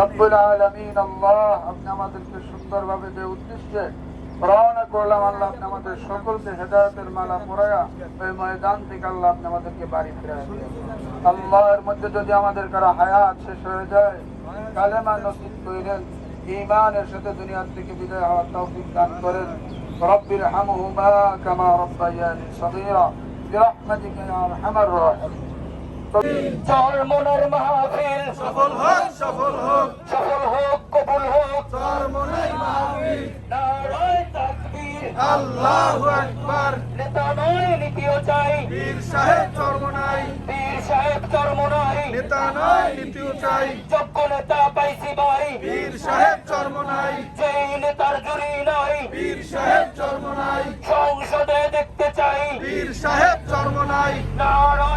রব্বুল আলামিন আল্লাহ আপনি আমাদেরকে সুন্দরভাবে যে উদ্দেশ্যে রওনা করলাম আল্লাহ আপনি আমাদের সকলকে হেদায়তের মালা পরায়া ওই ময়দান থেকে আল্লাহ আপনি আমাদেরকে বাড়ি ফিরে আল্লাহ এর মধ্যে যদি আমাদের কারো হায়াত শেষ হয়ে যায় কালেমা নসিব করেন ইমানের সাথে দুনিয়ার থেকে বিদায় হওয়ার তৌফিক দান করেন رب ارحمهما كما ربياني صغيرا برحمتك يا ارحم الراحمين চরমনের মাহফিল সফল হোক সফল হোক। সফল হোক কবুল হোক। চরমনাই মাহফিল নারায় তাকবীর। আল্লাহু আকবার। নেতা নয় নীতিও চাই। বীর সাহেব চরমনাই বীর সাহেব চর্ম নাই। নেতা নয় নীতিও চাই। যোগ্য নেতা পাইছি ভাই। বীর সাহেব চরমনাই যেই নেতার জুড়ি নাই। বীর সাহেব চরমনাই সংসদে দেখতে চাই। বীর সাহেব চরমনাই নারায়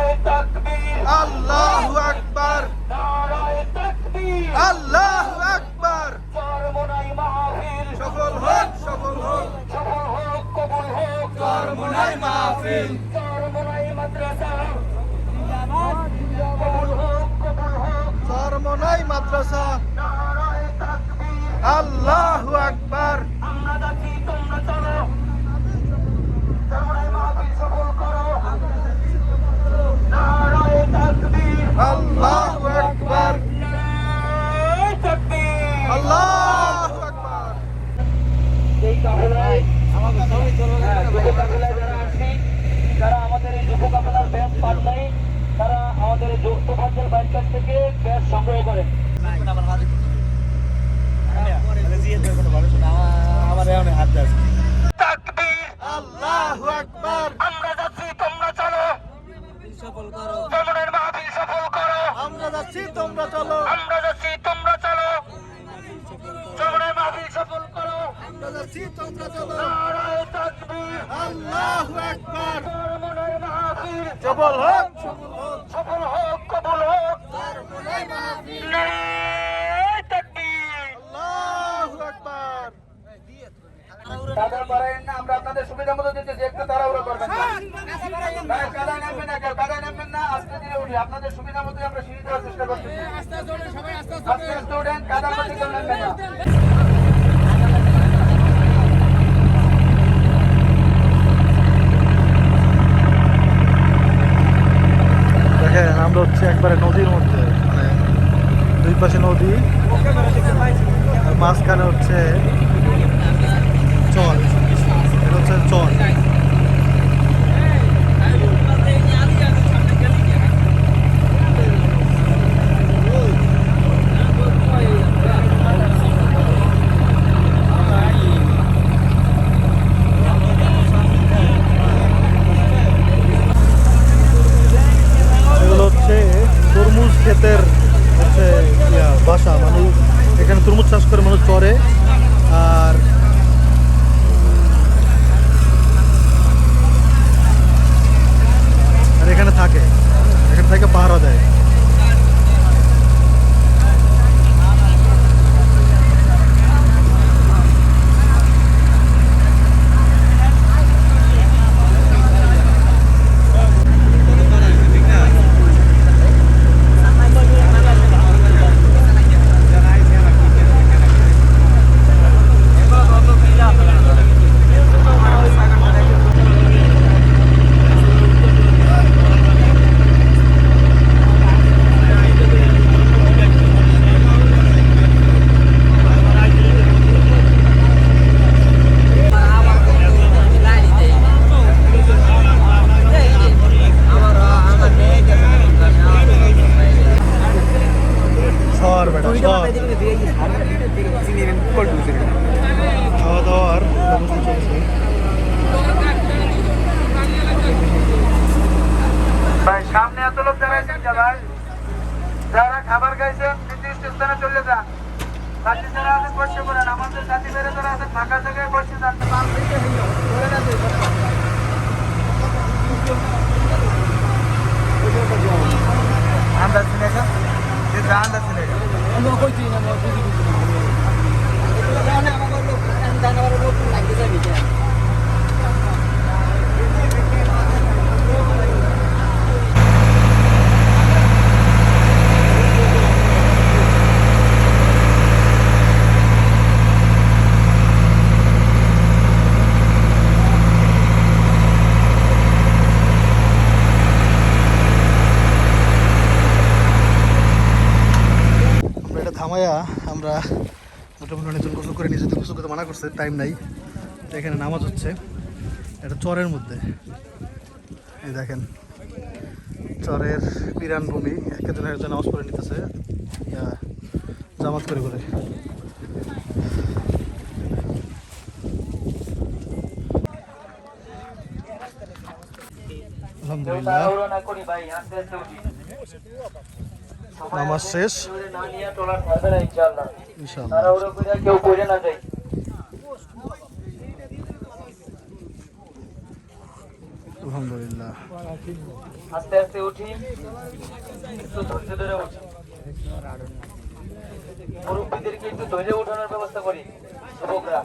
মাহফিল চর্ম নাই মাদ্রাসা চরমনাই মাদ্রাসা আল্লাহু আকবার আমরা যাচ্ছি তোমরা চলো চরমনাই মাহফিল সফল করো নারায় তাকবীর আল্লাহু আকবার নারায় তাকবীর আল্লাহু আকবার এই কাফেলায় হ্যাঁ, যুব কাফেলায় যারা আসি, যারা আমাদের এই যুব কাফেলার ব্যাস পান নাই তারা আমাদের এই যুক্ত ফান্ডের বাইর কাছ থেকে ব্যাস সংগ্রহ করেন তাকবীর আল্লাহু আকবার। আমরা যাচ্ছি তোমরা চলো। চরমনের মাহফিল সফল করো। আমরা যাচ্ছি তোমরা চলো। আমরা যাচ্ছি তোমরা চলো। চরমনের মাহফিল সফল করো। আমরা যাচ্ছি তোমরা চলো। নারায় তাকবীর। আল্লাহু আকবার। চরমনের মাহফিল হোক। সফল হোক সফল হোক কবুল হোক। আপনাদের সুবিধা মতো দিতেছি একটু তাড়াহুড়ো করবেন না নামবেন না কাদায় নামবেন না আস্তে ধীরে উঠি আপনাদের সুবিধা মতো আমরা সিঁড়ি দেওয়ার চেষ্টা করছি আস্তে আস্তে দেখেন আমরা হচ্ছে একবারে নদীর মধ্যে মানে দুই পাশে নদী। মাঝখানে হচ্ছে চল। এটা হচ্ছে চর এগুলো হচ্ছে তরমুজ ক্ষেতের হচ্ছে ইয়া বাসা মানে এখানে তরমুজ চাষ করে মানুষ আর আর এখানে থাকে এখানে থেকে পাহারা দেয় সর বেটা সর খাওয়া দাওয়ার ব্যবস্থা চলছে। ভাই সামনে এত লোক দাঁড়াইছেন ভাই যারা খাবার খাইছেন নির্দিষ্ট স্থানে চলে যান। বাকি যারা আছেন বসে পড়েন আমাদের সাথী বেড়ে যারা আছেন ফাঁকা জায়গায় বসে যান মানা করছে টাইম নাই। এখানে নামাজ হচ্ছে। এটা চরের মধ্যে। এই দেখেন, চরের পিরান ভূমি। একজন একজন নামাজ পড়ে নিতেছে। জামাত করে করে। নামাজ শেষ। ইনশাআল্লাহ। ইনশাআল্লাহ করে না যায়। আলহামদুলিল্লাহ। আস্তে আস্তে উঠি। একটু ধৈর্য ধরে উঠি। মুরব্বীদেরকে একটু ধৈর্য উঠানোর ব্যবস্থা করি যুবকরা।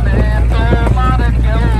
তোমার কেউ